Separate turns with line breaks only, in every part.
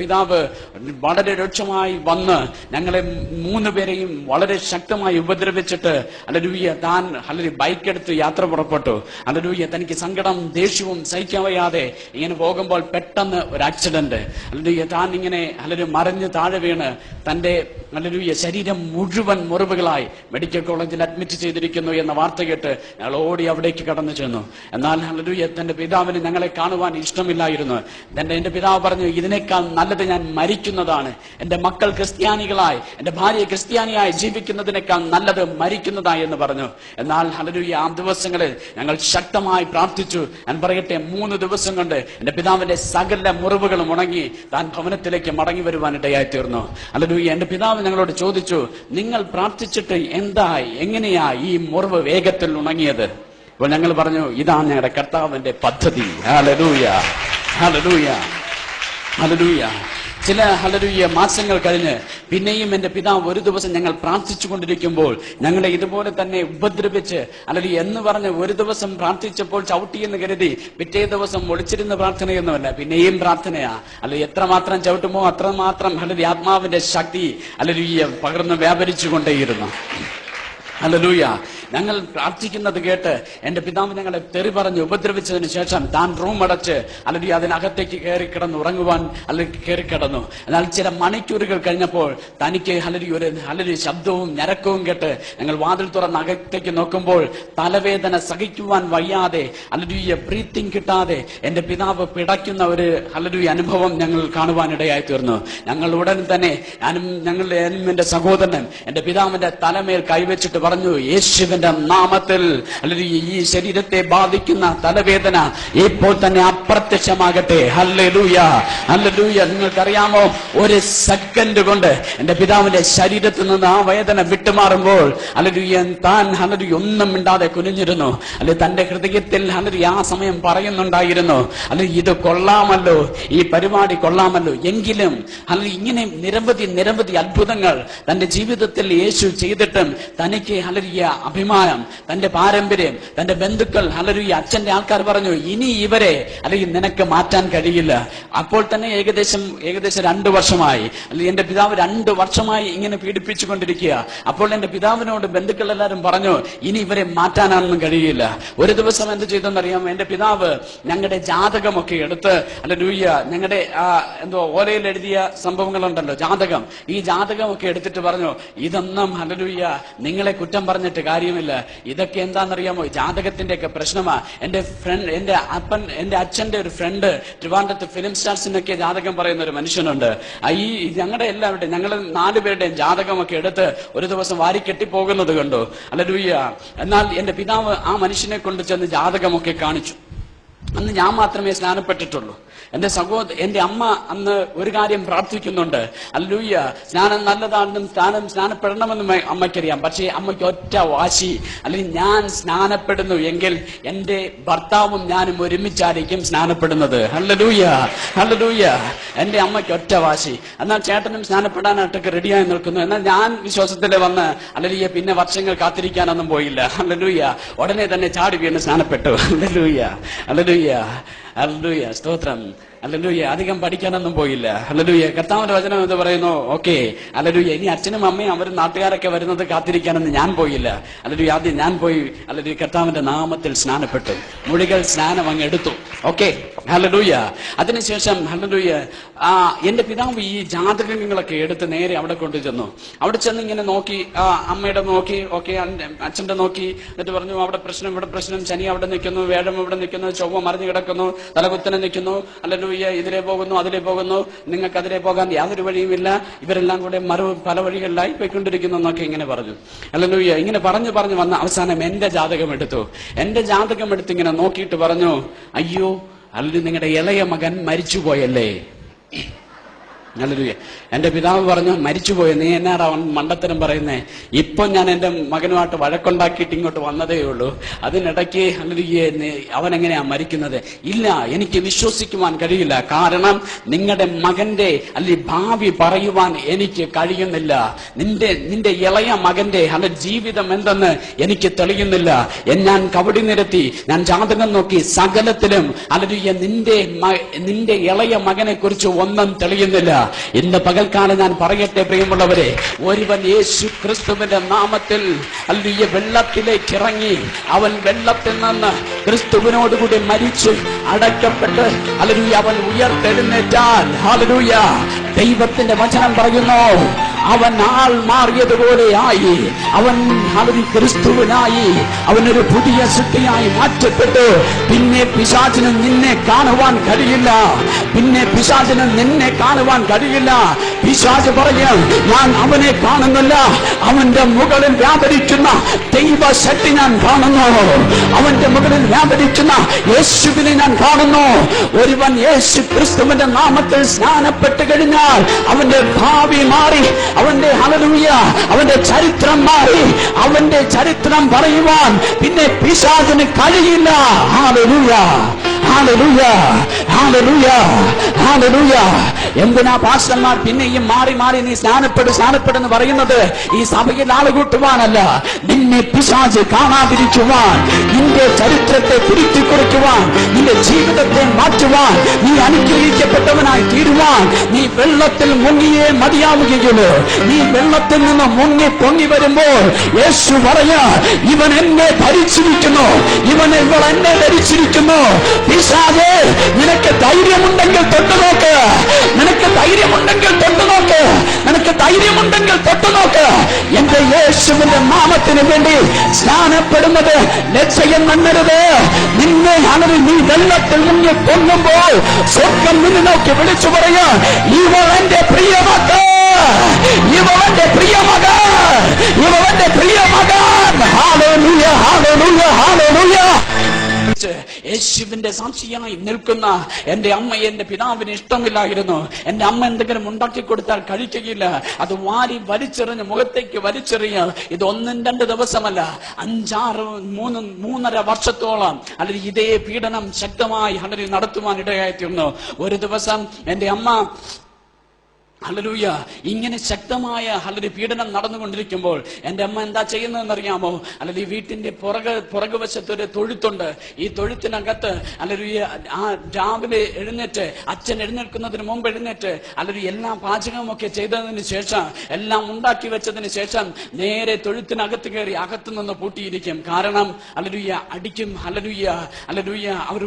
പിതാവ് വളരെ രക്ഷമായി വന്ന് ഞങ്ങളെ മൂന്ന് പേരെയും വളരെ ശക്തമായി ഉപദ്രവിച്ചിട്ട് അലരൂയ താൻ അല്ലൊരു ബൈക്കെടുത്ത് യാത്ര പുറപ്പെട്ടു. അലരൂയ തനിക്ക് സങ്കടം ദേഷ്യവും സഹിക്കാവയാതെ ഇങ്ങനെ പോകുമ്പോൾ പെട്ടെന്ന് ഒരു ആക്സിഡന്റ് അലരൂയ താൻ ഇങ്ങനെ അല്ലൊരു മറിഞ്ഞ് താഴെ വീണ് തന്റെ അലരൂയ ശരീരം മുഴുവൻ മുറിവുകളായി മെഡിക്കൽ കോളേജിൽ അഡ്മിറ്റ് ചെയ്തിരിക്കുന്നു എന്ന വാർത്ത കേട്ട് ഞങ്ങൾ ഓടി അവിടേക്ക് കടന്നു ചെന്നു. എന്നാൽ അലരൂയ തന്റെ പിതാവിന് ഞങ്ങളെ കാണുവാൻ ഇഷ്ടമില്ലായിരുന്നു. തന്റെ എന്റെ പിതാവ് പറഞ്ഞു ഇതിനേക്കാൾ നല്ലത് ഞാൻ മരിക്കുന്നതാണ്. എന്റെ മക്കൾ ക്രിസ്ത്യാനികളായി എന്റെ ഭാര്യ ക്രിസ്ത്യാനിയായി ജീവിക്കുന്നതിനേക്കാൾ നല്ലത് മരിക്കുന്നതായി എന്ന് പറഞ്ഞു. എന്നാൽ ഹലരുയ ആ ദിവസങ്ങളിൽ ഞങ്ങൾ ശക്തമായി പ്രാർത്ഥിച്ചു. ഞാൻ പറയട്ടെ മൂന്ന് ദിവസം കൊണ്ട് എന്റെ പിതാവിന്റെ സകല മുറിവുകളും ഉണങ്ങി താൻ ഭവനത്തിലേക്ക് മടങ്ങി വരുവാനിടയായി തീർന്നു. ഹലരുയ എന്റെ പിതാവ് ഞങ്ങളോട് ചോദിച്ചു നിങ്ങൾ പ്രാർത്ഥിച്ചിട്ട് എന്തായി? എങ്ങനെയാ ഈ മുറിവ് വേഗത്തിൽ ഉണങ്ങിയത്? അപ്പോൾ ഞങ്ങൾ പറഞ്ഞു ഇതാണ് ഞങ്ങളുടെ കർത്താവിന്റെ പദ്ധതി. ഹാലലൂയ ഹലലൂയ ഹലലൂയ ചില ഹലലൂയ മാസങ്ങൾ കഴിഞ്ഞ് പിന്നെയും എന്റെ പിതാവ് ഒരു ദിവസം ഞങ്ങൾ പ്രാർത്ഥിച്ചു കൊണ്ടിരിക്കുമ്പോൾ ഞങ്ങളെ ഇതുപോലെ തന്നെ ഉപദ്രവിച്ച് അല്ലെങ്കിൽ എന്ന് പറഞ്ഞ് ഒരു ദിവസം പ്രാർത്ഥിച്ചപ്പോൾ ചവിട്ടിയെന്ന് കരുതി പിറ്റേ ദിവസം ഒളിച്ചിരുന്ന പ്രാർത്ഥനയൊന്നുമല്ല പിന്നെയും പ്രാർത്ഥനയാ. അല്ലെങ്കിൽ എത്രമാത്രം ചവിട്ടുമോ അത്രമാത്രം ഹലരി ആത്മാവിന്റെ ശക്തി അല്ലെങ്കിൽ പകർന്ന് വ്യാപരിച്ചു കൊണ്ടേയിരുന്നു ഹല്ലേലൂയ ഞങ്ങൾ പ്രാർത്ഥിക്കുന്നത് കേട്ട് എന്റെ പിതാവ് ഞങ്ങളെ തെറി പറഞ്ഞ് ഉപദ്രവിച്ചതിന് ശേഷം താൻ റൂം അടച്ച് അല്ലെങ്കിൽ അതിനകത്തേക്ക് കയറി കിടന്ന് ഉറങ്ങുവാൻ അല്ലെങ്കിൽ കയറി കിടന്നു. എന്നാൽ ചില മണിക്കൂറുകൾ കഴിഞ്ഞപ്പോൾ തനിക്ക് ഹലരി ഒരു ഹലരി ശബ്ദവും ഞരക്കവും കേട്ട് ഞങ്ങൾ വാതിൽ തുറന്ന് അകത്തേക്ക് നോക്കുമ്പോൾ തലവേദന സഹിക്കുവാൻ വയ്യാതെ അലരുയ ബ്രീത്തിങ് കിട്ടാതെ എന്റെ പിതാവ് പിടയ്ക്കുന്ന ഒരു ഹലരുയ അനുഭവം ഞങ്ങൾ കാണുവാനിടയായി തീർന്നു. ഞങ്ങൾ ഉടൻ തന്നെ ഞാനും ഞങ്ങളുടെ എന്റെ സഹോദരനും എന്റെ പിതാവിന്റെ തലമേൽ കൈവച്ചിട്ട് പറഞ്ഞു യേശുവിന്റെ നാമത്തിൽ അല്ലെങ്കിൽ ഈ ശരീരത്തെ ബാധിക്കുന്ന തലവേദന ഇപ്പോൾ തന്നെ അപ്രത്യക്ഷമാകട്ടെ. ഹല്ലേലൂയ. ഹല്ലേലൂയ. നിങ്ങൾക്കറിയാമോ ഒരു സെക്കൻഡ് കൊണ്ട് എന്റെ പിതാവിന്റെ ശരീരത്തിൽ നിന്ന് ആ വേദന വിട്ടുമാറുമ്പോൾ അല്ലെങ്കിൽ താൻ ഹലരി ഒന്നും മിണ്ടാതെ കുനിഞ്ഞിരുന്നു. അല്ലെ തന്റെ ഹൃദയത്തിൽ ഹലരി ആ സമയം പറയുന്നുണ്ടായിരുന്നു. അല്ലെ ഇത് കൊള്ളാമല്ലോ ഈ പരിപാടി കൊള്ളാമല്ലോ. എങ്കിലും അല്ലെങ്കിൽ ഇങ്ങനെ നിരവധി നിരവധി അത്ഭുതങ്ങൾ തന്റെ ജീവിതത്തിൽ യേശു ചെയ്തിട്ടും തനിക്ക് ഹലരിയ അഭിമാനം തന്റെ പാരമ്പര്യം തന്റെ ബന്ധുക്കൾ ഹലരിയ അച്ഛന്റെ ആൾക്കാർ പറഞ്ഞു ഇനി ഇവരെ അല്ലെങ്കിൽ നിനക്ക് മാറ്റാൻ കഴിയില്ല. അപ്പോൾ തന്നെ ഏകദേശം ഏകദേശം രണ്ടു വർഷമായി. അല്ലെങ്കിൽ എന്റെ പിതാവ് രണ്ടു വർഷമായി ഇങ്ങനെ പീഡിപ്പിച്ചുകൊണ്ടിരിക്കുക. അപ്പോൾ എന്റെ പിതാവിനോട് ബന്ധുക്കൾ എല്ലാവരും പറഞ്ഞു ഇനി ഇവരെ മാറ്റാനാണെന്നും കഴിയില്ല. ഒരു ദിവസം എന്ത് ചെയ്തെന്നറിയാം എന്റെ പിതാവ് ഞങ്ങളുടെ ജാതകമൊക്കെ എടുത്ത് അല്ല ലൂയ്യ ഞങ്ങളുടെ എന്തോ ഓലയിൽ എഴുതിയ സംഭവങ്ങളുണ്ടല്ലോ ജാതകം. ഈ ജാതകമൊക്കെ എടുത്തിട്ട് പറഞ്ഞു ഇതൊന്നും ഹലലൂയ്യ നിങ്ങളെ കുറ്റം പറഞ്ഞിട്ട് കാര്യമില്ല. ഇതൊക്കെ എന്താണെന്നറിയാമോ? ജാതകത്തിന്റെ ഒക്കെ പ്രശ്നമാ. എന്റെ ഫ്രണ്ട് എന്റെ അപ്പൻ എന്റെ അച്ഛന്റെ ഒരു ഫ്രണ്ട് ട്രിവാൻഡ്രത്ത് ഫിലിം സ്റ്റാർസിനൊക്കെ ജാതകം പറയുന്ന ഒരു മനുഷ്യനുണ്ട്. ഈ ഞങ്ങളുടെ എല്ലാവരുടെയും ഞങ്ങൾ നാലുപേരുടെയും ജാതകമൊക്കെ എടുത്ത് ഒരു ദിവസം വാരി കെട്ടിപ്പോകുന്നത് കണ്ടു. അല്ലൂയ്യ എന്നാൽ എന്റെ പിതാവ് ആ മനുഷ്യനെ കൊണ്ട് ചെന്ന് ജാതകമൊക്കെ കാണിച്ചു. അന്ന് ഞാൻ മാത്രമേ സ്നാനപ്പെട്ടിട്ടുള്ളൂ. എന്റെ സഹോദ എന്റെ അമ്മ അന്ന് ഒരു കാര്യം പ്രാർത്ഥിക്കുന്നുണ്ട്. അല്ലൂയ്യ സ്നാനം നല്ലതാണെന്നും സ്നാനം സ്നാനപ്പെടണമെന്നും അമ്മ- അമ്മയ്ക്കറിയാം. പക്ഷേ അമ്മയ്ക്ക് ഒറ്റ വാശി. അല്ലെങ്കിൽ ഞാൻ സ്നാനപ്പെടുന്നു എങ്കിൽ എന്റെ ഭർത്താവും ഞാനും ഒരുമിച്ചായിരിക്കും സ്നാനപ്പെടുന്നത്. ഹല്ലലൂയ ഹല്ലലൂയ. എന്റെ അമ്മയ്ക്ക് ഒറ്റ വാശി. എന്നാൽ ചേട്ടനും സ്നാനപ്പെടാനായിട്ടൊക്കെ റെഡിയായി നിൽക്കുന്നു. എന്നാൽ ഞാൻ വിശ്വാസത്തിൽ വന്ന് അല്ലെങ്കിൽ പിന്നെ വർഷങ്ങൾ കാത്തിരിക്കാനൊന്നും പോയില്ല. ഹല്ലലൂയ. ഉടനെ തന്നെ ചാടി വീണ് സ്നാനപ്പെട്ടു. ഹല്ലലൂയ ഹല്ലലൂയ. ഹല്ലലൂയ സ്തോത്രം അല്ലലൂയ അധികം പഠിക്കാനൊന്നും പോയില്ല. അല്ലലൂയ കർത്താവിന്റെ വചനം എന്ന് പറയുന്നു ഓക്കെ അല്ലലൂയ ഇനി അച്ഛനും അമ്മയും അവരും നാട്ടുകാരൊക്കെ വരുന്നത് കാത്തിരിക്കാനൊന്നും ഞാൻ പോയില്ല. അല്ലലൂയ ആദ്യം ഞാൻ പോയി. അല്ലലൂയ കർത്താവിന്റെ നാമത്തിൽ സ്നാനപ്പെട്ടു. മുഴികൾ സ്നാനം അങ്ങ് എടുത്തു. ഓക്കെ ഹലലൂയ അതിനുശേഷം ഹലലൂയ ആ എന്റെ പിതാവ് ഈ ജാതകങ്ങളൊക്കെ എടുത്ത് നേരെ അവിടെ കൊണ്ടു ചെന്നു. അവിടെ ചെന്ന് ഇങ്ങനെ നോക്കി ആ അമ്മയുടെ നോക്കി ഓക്കെ അച്ഛന്റെ നോക്കി. എന്നിട്ട് പറഞ്ഞു അവിടെ പ്രശ്നം ഇവിടെ പ്രശ്നം. ശനി അവിടെ നിൽക്കുന്നു വേഴം ഇവിടെ നിൽക്കുന്നു ചൊവ്വ മറിഞ്ഞു കിടക്കുന്നു തലകുത്തനെ നിൽക്കുന്നു. അല്ലലൂയ ഇതിലെ പോകുന്നു അതിലെ പോകുന്നു. നിങ്ങൾക്ക് അതിലെ പോകാൻ യാതൊരു വഴിയുമില്ല. ഇവരെല്ലാം കൂടെ മറു പല വഴികളിലായി പോയിക്കൊണ്ടിരിക്കുന്നു എന്നൊക്കെ ഇങ്ങനെ പറഞ്ഞു. അല്ലലൂയ ഇങ്ങനെ പറഞ്ഞു പറഞ്ഞു വന്ന അവസാനം എന്റെ ജാതകം എടുത്തു. എന്റെ ജാതകം എടുത്ത് ഇങ്ങനെ നോക്കിയിട്ട് പറഞ്ഞു അയ്യോ അല്ലെങ്കിൽ നിങ്ങളുടെ ഇളയ മകൻ മരിച്ചുപോയല്ലേ? ഹല്ലേലൂയ എന്റെ പിതാവ് പറഞ്ഞു മരിച്ചുപോയി. നീ എന്നാടാ അവൻ മണ്ടത്തരം പറയുന്നേ? ഇപ്പൊ ഞാൻ എന്റെ മകനുമായിട്ട് വഴക്കുണ്ടാക്കിയിട്ട് ഇങ്ങോട്ട് വന്നതേ ഉള്ളൂ. അതിനിടയ്ക്ക് ഹല്ലേലൂയ നീ- അവൻ എങ്ങനെയാ മരിക്കുന്നത്? ഇല്ല എനിക്ക് വിശ്വസിക്കുവാൻ കഴിയില്ല. കാരണം നിങ്ങളുടെ മകന്റെ അല്ലെങ്കിൽ ഭാവി പറയുവാൻ എനിക്ക് കഴിയുന്നില്ല. നിന്റെ നിന്റെ ഇളയ മകന്റെ അല്ല ജീവിതം എന്തെന്ന് എനിക്ക് തെളിയുന്നില്ല. ഞാൻ കവടി നിരത്തി ഞാൻ ജാതകം നോക്കി സകലത്തിലും അല്ലെ നിന്റെ നിന്റെ ഇളയ മകനെ കുറിച്ച് ഒന്നും തെളിയുന്നില്ല. ഇന്ന് പകൽക്കാലം ഞാൻ പറയട്ടെ പ്രിയമുള്ളവരെ. ഒരുവൻ യേശു ക്രിസ്തുവിന്റെ നാമത്തിൽ അല്ലിയ വെള്ളത്തിലേക്ക് ഇറങ്ങി. അവൻ വെള്ളത്തിൽ നിന്ന് ക്രിസ്തുവിനോടുകൂടി മരിച്ച് അടക്കപ്പെട്ട് അല്ലെങ്കിൽ അവൻ ഉയർത്തെഴുന്നേറ്റാൽ ദൈവത്തിന്റെ വചനം പറയുന്നു അവൻ ആൾ മാറിയതുപോലെയായി. അവൻ അവൻ ക്രിസ്തുവിനായി അവനൊരു പുതിയ സൃഷ്ടിയായി മാറ്റപ്പെട്ടു. പിന്നെ പിശാചിന് നിന്നെ കാണുവാൻ കഴിയില്ല. പിന്നെ പിശാചിന് നിന്നെ കാണുവാൻ കഴിയില്ല. പിശാച് പറയാൻ ഞാൻ അവനെ കാണുന്നില്ല. അവന്റെ മുകളിൽ വ്യാപരിക്കുന്ന ദൈവ ശക്തി ഞാൻ കാണുന്നു. അവന്റെ മുകളിൽ വ്യാപരിക്കുന്ന യേശുവിനെ ഞാൻ കാണുന്നു. ഒരുവൻ യേശു ക്രിസ്തുവിന്റെ നാമത്തിൽ സ്നാനപ്പെട്ട് കഴിഞ്ഞാൽ അവന്റെ ഭാവി മാറി അവന്റെ ഹലലൂയ അവന്റെ ചരിത്രം മാറി അവന്റെ ചരിത്രം പറയുവാൻ പിന്നെ പിശാചിന് കഴിയില്ല. ഹാലലൂയ ഹാലലൂയ ഹാലലൂയ ഹാലലൂയ എന്തിനാ പാസ്റ്റർമാർ പിന്നെയും മാറി മാറി നീ സ്നാനപ്പെടു സ്നാനപ്പെടുന്ന് പറയുന്നത്? ഈ സഭയിൽ ആളുകൂട്ടുവാനല്ല. നിന്നെ പിശാജ് കാണാതിരിക്കുവാൻ നിന്റെ ചരിത്രത്തെ തിരുത്തി കുറിക്കുവാൻ നിന്റെ ജീവിതത്തെ മാറ്റുവാൻ നീ അനുഗ്രഹിക്കപ്പെട്ടവനായി തീരുവാൻ നീ വെള്ളത്തിൽ മുങ്ങിയേ മതിയാവുകയുള്ളൂ. നീ വെള്ളത്തിൽ നിന്ന് മുങ്ങി പൊങ്ങി വരുമ്പോൾ യേശു പറയാ ഇവൻ എന്നെ ധരിച്ചിരിക്കുന്നു. ഇവൻ ഇവൾ എന്നെ ധരിച്ചിരിക്കുന്നു. പിശാചേ നിനക്ക് ധൈര്യമുണ്ടെങ്കിൽ തൊട്ടു നോക്ക് നിനക്ക് ധൈര്യമുണ്ടെങ്കിൽ തൊട്ടു നോക്ക്. നിനക്ക് ധൈര്യമുണ്ടെങ്കിൽ തൊട്ടു നോക്ക്. എന്റെ യേശുവിന്റെ നാമത്തിന് വേണ്ടി സ്നാനപ്പെടുന്നത് ലക്ഷ്യമെന്നരുത് നിന്നെ അണറിൽ നീ വെള്ളത്തിൽ മുങ്ങി പൊങ്ങുമ്പോൾ സ്വർഗം നിന്നെ നോക്കി വിളിച്ചു പറയാ. ഇവൾ എന്റെ പ്രിയമകൾ ഇവളെന്റെ പ്രിയമകൾ ഇവളെന്റെ പ്രിയമകൻ ഹാലേലൂയ ഹാലേലൂയ ഹാലേലൂയ യേശുവിന്റെ സാക്ഷിയായി നിൽക്കുന്ന എന്റെ അമ്മ എന്റെ പിതാവിന് ഇഷ്ടമില്ലായിരുന്നു. എന്റെ അമ്മ എന്തെങ്കിലും ഉണ്ടാക്കി കൊടുത്താൽ കഴിക്കുകയില്ല. അത് വാരി വലിച്ചെറിഞ്ഞ് മുഖത്തേക്ക് വലിച്ചെറിയ ഇത് ഒന്നും രണ്ട് ദിവസമല്ല അഞ്ചാറ് മൂന്ന് മൂന്നര വർഷത്തോളം അല്ലെങ്കിൽ ഇതേ പീഡനം ശക്തമായി അല്ലെങ്കിൽ നടത്തുവാൻ ഇടയായിത്തീർന്നു. ഒരു ദിവസം എന്റെ അമ്മ ഹലലൂയ ഇങ്ങനെ ശക്തമായ ഹലരി പീഡനം നടന്നുകൊണ്ടിരിക്കുമ്പോൾ എന്റെ അമ്മ എന്താ ചെയ്യുന്നതെന്ന് അറിയാമോ അല്ലെങ്കിൽ ഈ വീട്ടിന്റെ പുറകെ പുറകുവശത്ത് ഒരു തൊഴുത്തുണ്ട്. ഈ തൊഴുത്തിനകത്ത് അല്ലെങ്കിൽ ആ രാവിലെ എഴുന്നേറ്റ് അച്ഛൻ എഴുന്നേൽക്കുന്നതിന് മുമ്പ് എഴുന്നേറ്റ് അല്ലെങ്കിൽ എല്ലാ പാചകമൊക്കെ ചെയ്തതിന് ശേഷം എല്ലാം ഉണ്ടാക്കി വെച്ചതിന് ശേഷം നേരെ തൊഴുത്തിനകത്ത് കയറി അകത്തു നിന്ന് പൂട്ടിയിരിക്കും. കാരണം അലലുയ്യ അടിക്കും അലലുയ്യ അലലുയ്യ അവർ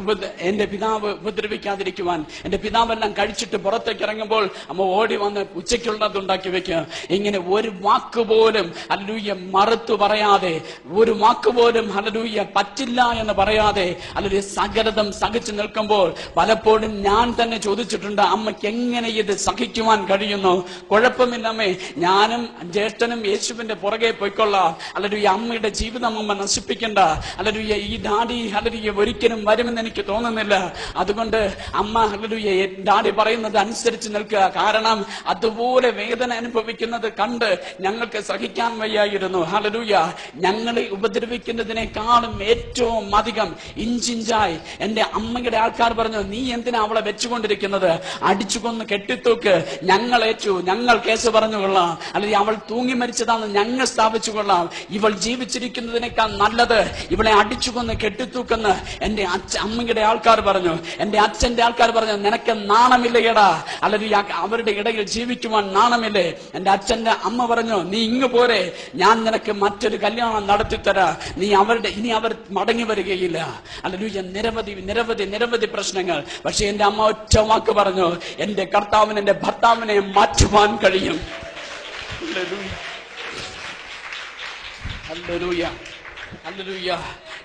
എന്റെ പിതാവ് ഉപദ്രവിക്കാതിരിക്കുവാൻ എന്റെ പിതാവെല്ലാം കഴിച്ചിട്ട് പുറത്തേക്ക് ഇറങ്ങുമ്പോൾ അമ്മ ഓടി വന്ന് ഉച്ചയ്ക്കുള്ളത് ഉണ്ടാക്കി വെക്കുക. ഇങ്ങനെ ഒരു വാക്ക് പോലും അല്ലൂയ്യ മറുത്തു പറയാതെ ഒരു വാക്ക് പോലും അല്ലൂയ്യ പറ്റില്ല എന്ന് പറയാതെ അല്ലെ സകലതം സഹിച്ചു നിൽക്കുമ്പോൾ പലപ്പോഴും ഞാൻ തന്നെ ചോദിച്ചിട്ടുണ്ട് അമ്മയ്ക്ക് എങ്ങനെ ഇത് സഹിക്കുവാൻ കഴിയുന്നു? കുഴപ്പമില്ലമ്മേ ഞാനും ജ്യേഷ്ഠനും യേശുവിന്റെ പുറകെ പോയിക്കൊള്ളാം. അല്ലൂയ്യ അമ്മയുടെ ജീവിതം അമ്മ നശിപ്പിക്കണ്ട. അല്ലെങ്കിൽ ഈ ഡാഡി അല്ലെങ്കിൽ ഒരിക്കലും വരുമെന്ന് എനിക്ക് തോന്നുന്നില്ല. അതുകൊണ്ട് അമ്മ ഹല്ലേലൂയ ഡാഡി പറയുന്നത് അനുസരിച്ച് നിൽക്കുക. കാരണം അതുപോലെ വേദന അനുഭവിക്കുന്നത് കണ്ട് ഞങ്ങൾക്ക് സഹിക്കാൻ വയ്യായിരുന്നു. ഹലലൂയ ഞങ്ങളെ ഉപദ്രവിക്കുന്നതിനേക്കാളും ഏറ്റവും അധികം ഇഞ്ചിഞ്ചായി എന്റെ അമ്മയുടെ ആൾക്കാർ പറഞ്ഞു നീ എന്തിനാ അവളെ വെച്ചുകൊണ്ടിരിക്കുന്നത്? അടിച്ചു കൊന്ന് കെട്ടിത്തൂക്ക്. ഞങ്ങൾ ഏറ്റു. ഞങ്ങൾ കേസ് പറഞ്ഞു കൊള്ളാം. അല്ലെങ്കിൽ അവൾ തൂങ്ങി മരിച്ചതാണ്. ഞങ്ങൾ സ്ഥാപിച്ചു കൊള്ളാം. ഇവൾ ജീവിച്ചിരിക്കുന്നതിനേക്കാൾ നല്ലത് ഇവളെ അടിച്ചു കൊന്ന് കെട്ടിത്തൂക്കെന്ന് എന്റെ അച്ഛ അമ്മയുടെ ആൾക്കാർ പറഞ്ഞു. എന്റെ അച്ഛന്റെ ആൾക്കാർ പറഞ്ഞു നിനക്ക് നാണമില്ലയടാ. അല്ലെങ്കിൽ അവരുടെ ഇടയിൽ ജീവിക്കുവാൻ നാണമില്ലേ? എന്റെ അച്ഛന്റെ അമ്മ പറഞ്ഞു നീ ഇങ്ങ് പോരെ. ഞാൻ നിനക്ക് മറ്റൊരു കല്യാണം നടത്തിത്തരാ. നീ അവരുടെ ഇനി അവർ മടങ്ങി വരികയില്ല. അല്ലെങ്കിൽ നിരവധി നിരവധി നിരവധി പ്രശ്നങ്ങൾ. പക്ഷെ എന്റെ അമ്മ ഒറ്റ വാക്ക് പറഞ്ഞു എന്റെ കർത്താവിന് എന്റെ ഭർത്താവിനെ മാറ്റുവാൻ കഴിയും. ഹല്ലേലൂയ.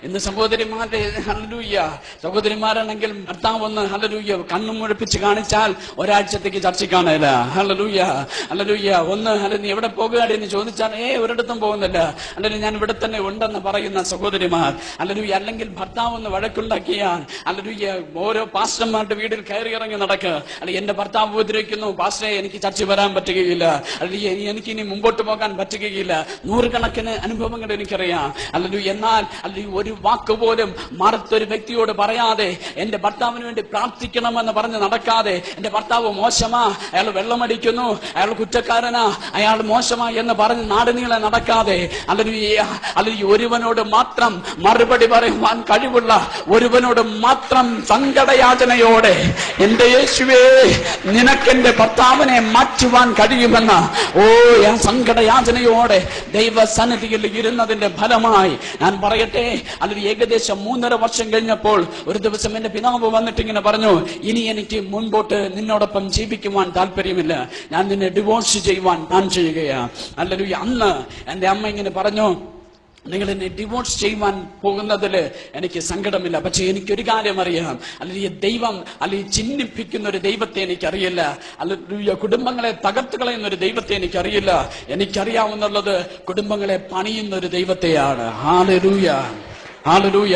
ഇന്ന് സഹോദരിമാരുടെ ഹലലൂയ്യ സഹോദരിമാരാണെങ്കിൽ ഭർത്താവ് ഒന്ന് ഹലലൂയ്യ കണ്ണും മുഴപ്പിച്ച് കാണിച്ചാൽ ഒരാഴ്ചത്തേക്ക് ചർച്ചയ്ക്കാണല്ല കാണുക ഹലലൂയ്യ ഒന്ന് അല്ല നീ എവിടെ പോകുകയാണ്? എന്ന് ചോദിച്ചാൽ ഏ ഒരിടത്തും പോകുന്നില്ല. അല്ലെങ്കിൽ ഞാൻ ഇവിടെ തന്നെ ഉണ്ടെന്ന് പറയുന്ന സഹോദരിമാർ. അല്ലെങ്കിൽ അല്ലെങ്കിൽ ഭർത്താവ് ഒന്ന് വഴക്കുണ്ടാക്കിയാൽ അല്ലെങ്കിൽ ഓരോ പാസ്റ്റർമാരുടെ വീടിൽ കയറി ഇറങ്ങി നടക്കുക അല്ലെ എന്റെ ഭർത്താവ് ഉപദ്രവിക്കുന്നു. പാസ്റ്ററെ എനിക്ക് ചർച്ച വരാൻ പറ്റുകയില്ല. അല്ലെങ്കിൽ എനിക്ക് ഇനി മുമ്പോട്ട് പോകാൻ പറ്റുകയില്ല. നൂറുകണക്കിന് അനുഭവങ്ങൾ എനിക്കറിയാം. അല്ലെങ്കിൽ എന്നാൽ അല്ലെങ്കിൽ ഒരു വാക്ക് പോലും മറുത്തൊരു വ്യക്തിയോട് പറയാതെ എന്റെ ഭർത്താവിന് വേണ്ടി പ്രാർത്ഥിക്കണമെന്ന് പറഞ്ഞ് നടക്കാതെ എന്റെ ഭർത്താവ് മോശമാ അയാൾ വെള്ളമടിക്കുന്നു അയാൾ കുറ്റക്കാരനാ അയാൾ മോശമാ എന്ന് പറഞ്ഞ് നാടുനീളെ നടക്കാതെ അല്ലെങ്കിൽ അല്ലെങ്കിൽ ഒരുവനോട് മാത്രം മറുപടി പറയുവാൻ കഴിവുള്ള ഒരുവനോട് മാത്രം സങ്കടയാചനയോടെ എന്റെ യേശുവേ നിനക്കെന്റെ ഭർത്താവിനെ മാറ്റുവാൻ കഴിയുമെന്ന് ഓ സങ്കടയാചനയോടെ ദൈവസന്നിധിയിൽ ഇരുന്നതിന്റെ ഫലമായി ഞാൻ പറയട്ടെ അല്ലെങ്കിൽ ഏകദേശം മൂന്നര വർഷം കഴിഞ്ഞപ്പോൾ ഒരു ദിവസം എന്റെ പിതാവ് വന്നിട്ട് ഇങ്ങനെ പറഞ്ഞു ഇനി എനിക്ക് മുൻപോട്ട് നിന്നോടൊപ്പം ജീവിക്കുവാൻ താല്പര്യമില്ല. ഞാൻ നിന്നെ ഡിവോഴ്സ് ചെയ്യുവാൻ പ്ലാൻ ചെയ്യുകയാ. അല്ലെങ്കിൽ അന്ന് എന്റെ അമ്മ ഇങ്ങനെ പറഞ്ഞു നിങ്ങൾ എന്നെ ഡിവോഴ്സ് ചെയ്യുവാൻ പോകുന്നതിൽ എനിക്ക് സങ്കടമില്ല. പക്ഷെ എനിക്കൊരു കാര്യം അറിയാം. അല്ലെങ്കിൽ ദൈവം അല്ലെങ്കിൽ ചിഹ്നിപ്പിക്കുന്ന ഒരു ദൈവത്തെ എനിക്കറിയില്ല. അല്ലെങ്കിൽ കുടുംബങ്ങളെ തകർത്തു കളയുന്ന ഒരു ദൈവത്തെ എനിക്കറിയില്ല. എനിക്കറിയാവുന്നുള്ളത് കുടുംബങ്ങളെ പണിയുന്ന ഒരു ദൈവത്തെയാണ്. Hallelujah hallelujah.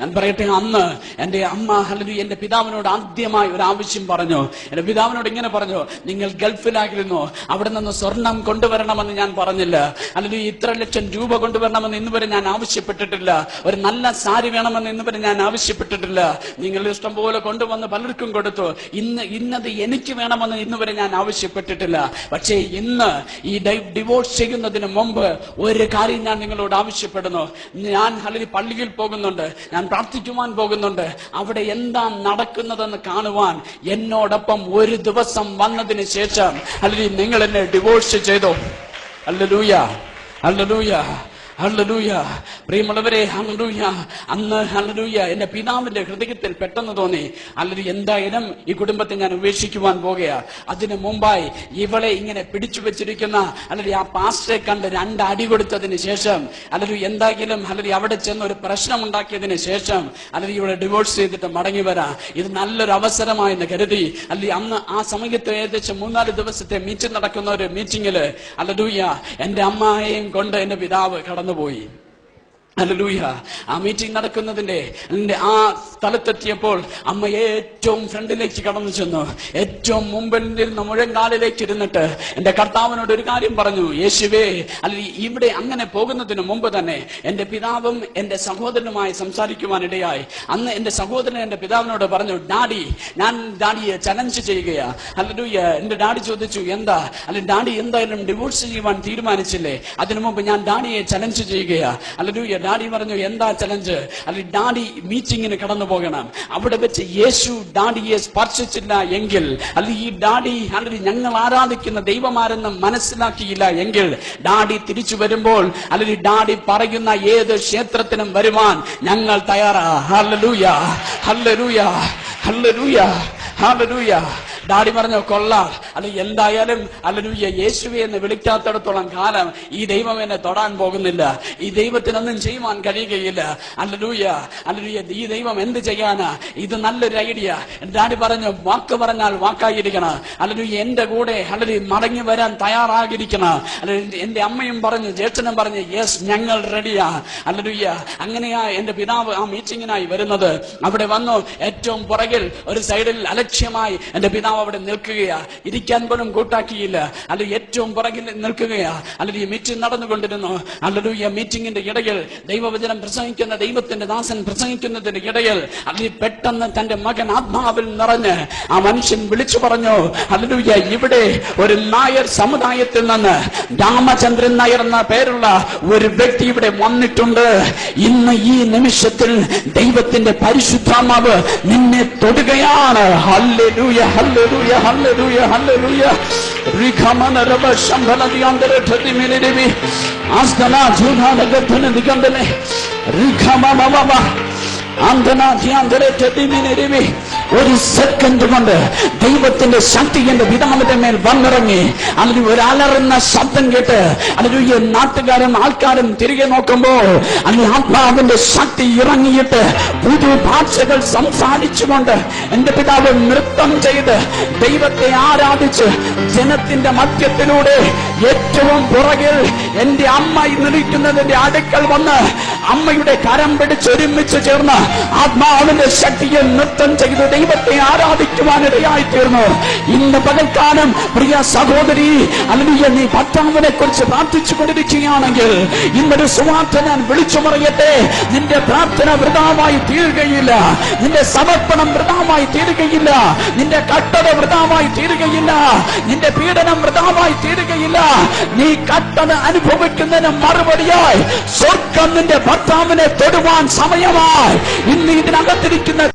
ഞാൻ പറയട്ടെ അന്ന് എന്റെ അമ്മ ഹലലു എന്റെ പിതാവിനോട് ആദ്യമായി ഒരു ആവശ്യം പറഞ്ഞു. എന്റെ പിതാവിനോട് ഇങ്ങനെ പറഞ്ഞു നിങ്ങൾ ഗൾഫിലായിരുന്നു. അവിടെ നിന്ന് സ്വർണം കൊണ്ടുവരണമെന്ന് ഞാൻ പറഞ്ഞില്ല. അല്ലെങ്കിൽ ഇത്ര ലക്ഷം രൂപ കൊണ്ടുവരണമെന്ന് ഇന്ന് വരെ ഞാൻ ആവശ്യപ്പെട്ടിട്ടില്ല. ഒരു നല്ല സാരി വേണമെന്ന് ഇന്ന് വരെ ഞാൻ ആവശ്യപ്പെട്ടിട്ടില്ല. നിങ്ങൾ ഇഷ്ടം പോലെ കൊണ്ടുവന്ന് പലർക്കും കൊടുത്തു. ഇന്ന് ഇന്നത് എനിക്ക് വേണമെന്ന് ഇന്ന് വരെ ഞാൻ ആവശ്യപ്പെട്ടിട്ടില്ല. പക്ഷേ ഇന്ന് ഈ ഡിവോഴ്സ് ചെയ്യുന്നതിന് മുമ്പ് ഒരു കാര്യം ഞാൻ നിങ്ങളോട് ആവശ്യപ്പെടുന്നു. ഞാൻ അല്ലെങ്കിൽ പള്ളിയിൽ പോകുന്നുണ്ട്. ഞാൻ പ്രാർത്ഥിക്കുവാൻ പോകുന്നുണ്ട്. അവിടെ എന്താ നടക്കുന്നതെന്ന് കാണുവാൻ എന്നോടൊപ്പം ഒരു ദിവസം വന്നതിന് ശേഷം. അല്ലെങ്കിൽ നിങ്ങൾ എന്നെ ഡിവോഴ്സ് ചെയ്തോ? അല്ല ലൂയ അല്ലലൂയ. അല്ലലൂയ. പ്രിയമുള്ളവരെ ഹല്ലേലൂയ അന്ന് ഹല്ലേലൂയ എന്റെ പിതാവിന്റെ ഹൃദയത്തിൽ പെട്ടെന്ന് തോന്നി. അല്ലെങ്കിൽ എന്തായാലും ഈ കുടുംബത്തെ ഞാൻ ഉപേക്ഷിക്കുവാൻ പോകുകയാ. അതിനു മുമ്പായി ഇവളെ ഇങ്ങനെ പിടിച്ചു വെച്ചിരിക്കുന്ന അല്ലെങ്കിൽ ആ പാസ്റ്ററെ കണ്ട് രണ്ട് അടി കൊടുത്തതിന് ശേഷം അല്ലെങ്കിൽ എന്തായാലും അല്ലെങ്കിൽ അവിടെ ചെന്ന് ഒരു പ്രശ്നം ഉണ്ടാക്കിയതിന് ശേഷം അല്ലെങ്കിൽ ഇവിടെ ഡിവോഴ്സ് ചെയ്തിട്ട് മടങ്ങി വരാം. ഇത് നല്ലൊരു അവസരമായെന്ന് കരുതി. അല്ലെങ്കിൽ അന്ന് ആ സമയത്ത് ഏകദേശം മൂന്നാൽ ദിവസത്തെ മീറ്റിംഗ് നടക്കുന്ന ഒരു മീറ്റിംഗിൽ അല്ലൂയ എന്റെ അമ്മായെയും കൊണ്ട് എന്റെ പിതാവ് പോയി ഹല്ലേലൂയ. ആ മീറ്റിംഗ് നടക്കുന്നതിന്റെ അതിന്റെ ആ സ്ഥലത്തെത്തിയപ്പോൾ അമ്മ ഏറ്റവും ഫ്രണ്ടിലേക്ക് കടന്നു ചെന്നു. ഏറ്റവും മുമ്പിൽ ഇരുന്ന മുഴങ്കാലിലേക്ക് ഇരുന്നിട്ട് എന്റെ കർത്താവിനോട് ഒരു കാര്യം പറഞ്ഞു. യേശുവേ അല്ല ഇവിടെ അങ്ങനെ പോകുന്നതിന് മുമ്പ് തന്നെ എന്റെ പിതാവും എന്റെ സഹോദരനുമായി സംസാരിക്കുവാനിടയായി. അന്ന് എന്റെ സഹോദരൻ എന്റെ പിതാവിനോട് പറഞ്ഞു ഡാഡി ഞാൻ ഡാഡിയെ ചലഞ്ച് ചെയ്യുകയാ. ഹല്ലേലൂയ. എന്റെ ഡാഡി ചോദിച്ചു എന്താ? അല്ലെ ഡാഡി എന്തായാലും ഡിവോഴ്സ് ചെയ്യുവാൻ തീരുമാനിച്ചില്ലേ? അതിനു മുമ്പ് ഞാൻ ഡാഡിയെ ചലഞ്ച് ചെയ്യുകയാ. ഹല്ലേലൂയ. ഡാഡി പറഞ്ഞു എന്താ ചലഞ്ച് അല്ലെങ്കിൽ ഡാഡി മീറ്റിംഗിന് കടന്നു പോകണം. അവിടെ വെച്ച് യേശു ഡാഡിയെ സ്പർശിച്ചില്ല എങ്കിൽ അല്ലെങ്കിൽ ഈ ഡാഡി അല്ലെങ്കിൽ ഞങ്ങൾ ആരാധിക്കുന്ന ദൈവമാരെന്ന് മനസ്സിലാക്കിയില്ല എങ്കിൽ ഡാഡി തിരിച്ചു വരുമ്പോൾ അല്ലെങ്കിൽ ഡാഡി പറയുന്ന ഏത് ക്ഷേത്രത്തിനും വരുവാൻ ഞങ്ങൾ തയ്യാറാ. ഹല്ലലൂയ ഹല്ലലൂയ ഹല്ലലൂയ ഹല്ലലൂയ. ഡാഡി പറഞ്ഞു കൊള്ളാം. അല്ല എന്തായാലും അല്ലലൂയ യേശുവെ എന്ന് വിളിക്കാത്തടത്തോളം കാലം ഈ ദൈവം എന്നെ തൊടാൻ പോകുന്നില്ല. ഈ ദൈവത്തിനൊന്നും ചെയ്യുവാൻ കഴിയുകയില്ല. അല്ലലൂയ അല്ലലൂയ ഈ ദൈവം എന്ത് ചെയ്യാനാ? ഇത് നല്ലൊരു ഐഡിയ. ഡാഡി പറഞ്ഞു വാക്ക് പറഞ്ഞാൽ വാക്കായിരിക്കണം. അല്ലലൂയ എന്റെ കൂടെ അല്ലെങ്കിൽ മടങ്ങി വരാൻ തയ്യാറാകിരിക്കണം അല്ലെങ്കിൽ എന്റെ അമ്മയും പറഞ്ഞു ജ്യേഷ്ഠനും പറഞ്ഞു യെസ് ഞങ്ങൾ റെഡിയാ. അല്ലലൂയ അങ്ങനെയാ എന്റെ പിതാവ് ആ മീറ്റിംഗിനായി വരുന്നത്. അവിടെ വന്നു ഏറ്റവും പുറകിൽ ഒരു സൈഡിൽ അലക്ഷ്യമായി എന്റെ പിതാവ് അവിടെ നിൽക്കുകയാ. ഇരിക്കാൻ പോലും കൂട്ടാക്കിയില്ല. അല്ല ഏറ്റവും പുറകിൽ നിൽക്കുകയാ. അല്ലെങ്കിൽ ഈ മീറ്റിംഗ് നടന്നുകൊണ്ടിരുന്നു. അല്ലെങ്കിൽ ഈ മീറ്റിംഗിന്റെ ഇടയിൽ ദൈവവചനം പ്രസംഗിക്കുന്ന ദൈവത്തിന്റെ ദാസൻ പ്രസംഗിക്കുന്നതിന്റെ ഇടയിൽ അല്ലെങ്കിൽ പെട്ടെന്ന് തന്റെ മകൻ ആത്മാവിൽ നിറഞ്ഞ് ആ മനുഷ്യൻ വിളിച്ചു പറഞ്ഞു അല്ലെ ഇവിടെ ഒരു നായർ സമുദായത്തിൽ നിന്ന് രാമചന്ദ്രൻ നായർ എന്ന പേരുള്ള ഒരു വ്യക്തി ഇവിടെ വന്നിട്ടുണ്ട്. ഇന്ന് ഈ നിമിഷത്തിൽ ദൈവത്തിന്റെ പരിശുദ്ധാത്മാവ് നിന്നെ തൊടുകയാണ്. Hallelujah, hallelujah, hallelujah. Rikamana raba shambhala diyandere thati mili devi. Askana juna nagathana dikandele. Rikama mama mama. Andana diyandere thati mili devi. ഒരു സെക്കൻഡ് കൊണ്ട് ദൈവത്തിന്റെ ശക്തി എന്റെ പിതാവിന്റെ മേൽ വന്നിറങ്ങി. അതിന് അലറുന്ന ശബ്ദം കേട്ട് അതിന് ഈ നാട്ടുകാരും ആൾക്കാരും തിരികെ നോക്കുമ്പോൾ അതിന് ആത്മാവിന്റെ ശക്തി ഇറങ്ങിയിട്ട് പുതു ഭാഷകൾ സംസാരിച്ചുകൊണ്ട് എന്റെ പിതാവ് നൃത്തം ചെയ്ത് ദൈവത്തെ ആരാധിച്ച് ജനത്തിന്റെ മധ്യത്തിലൂടെ ഏറ്റവും പുറകിൽ എന്റെ അമ്മ നിൽക്കുന്നതിന്റെ അടുക്കൽ വന്ന് അമ്മയുടെ കരം പിടിച്ച് ഒരുമിച്ച് ചേർന്ന് ആത്മാവിന്റെ ശക്തിയെ നൃത്തം ചെയ്ത് ദൈവത്തെ ആരാധിക്കുവാനിടയായി തീർന്നു ഇന്ന് പകൽക്കാലം പ്രിയ സഹോദരി അല്ലെങ്കിൽ നീ ഭർത്താവിനെ കുറിച്ച് പ്രാർത്ഥിച്ചു കൊണ്ടിരിക്കുകയാണെങ്കിൽ ഇന്നൊരു സുവാർത്ത ഞാൻ വിളിച്ചു പറയട്ടെ. നിന്റെ പ്രാർത്ഥന വൃതാവായി തീരുകയില്ല. നിന്റെ സമർപ്പണം വൃതാവായി തീരുകയില്ല. നിന്റെ കട്ടത വൃതാവായി തീരുകയില്ല. നിന്റെ പീഡനം വൃതാവായി തീരുകയില്ല. നീ കട്ടത അനുഭവിക്കുന്നതിന് മറുപടിയായി സ്വർഗം നിന്റെ ഭർത്താവിനെ തൊടുവാൻ സമയമായി. ഇന്ന് ഇതിനകത്തിരിക്കുന്ന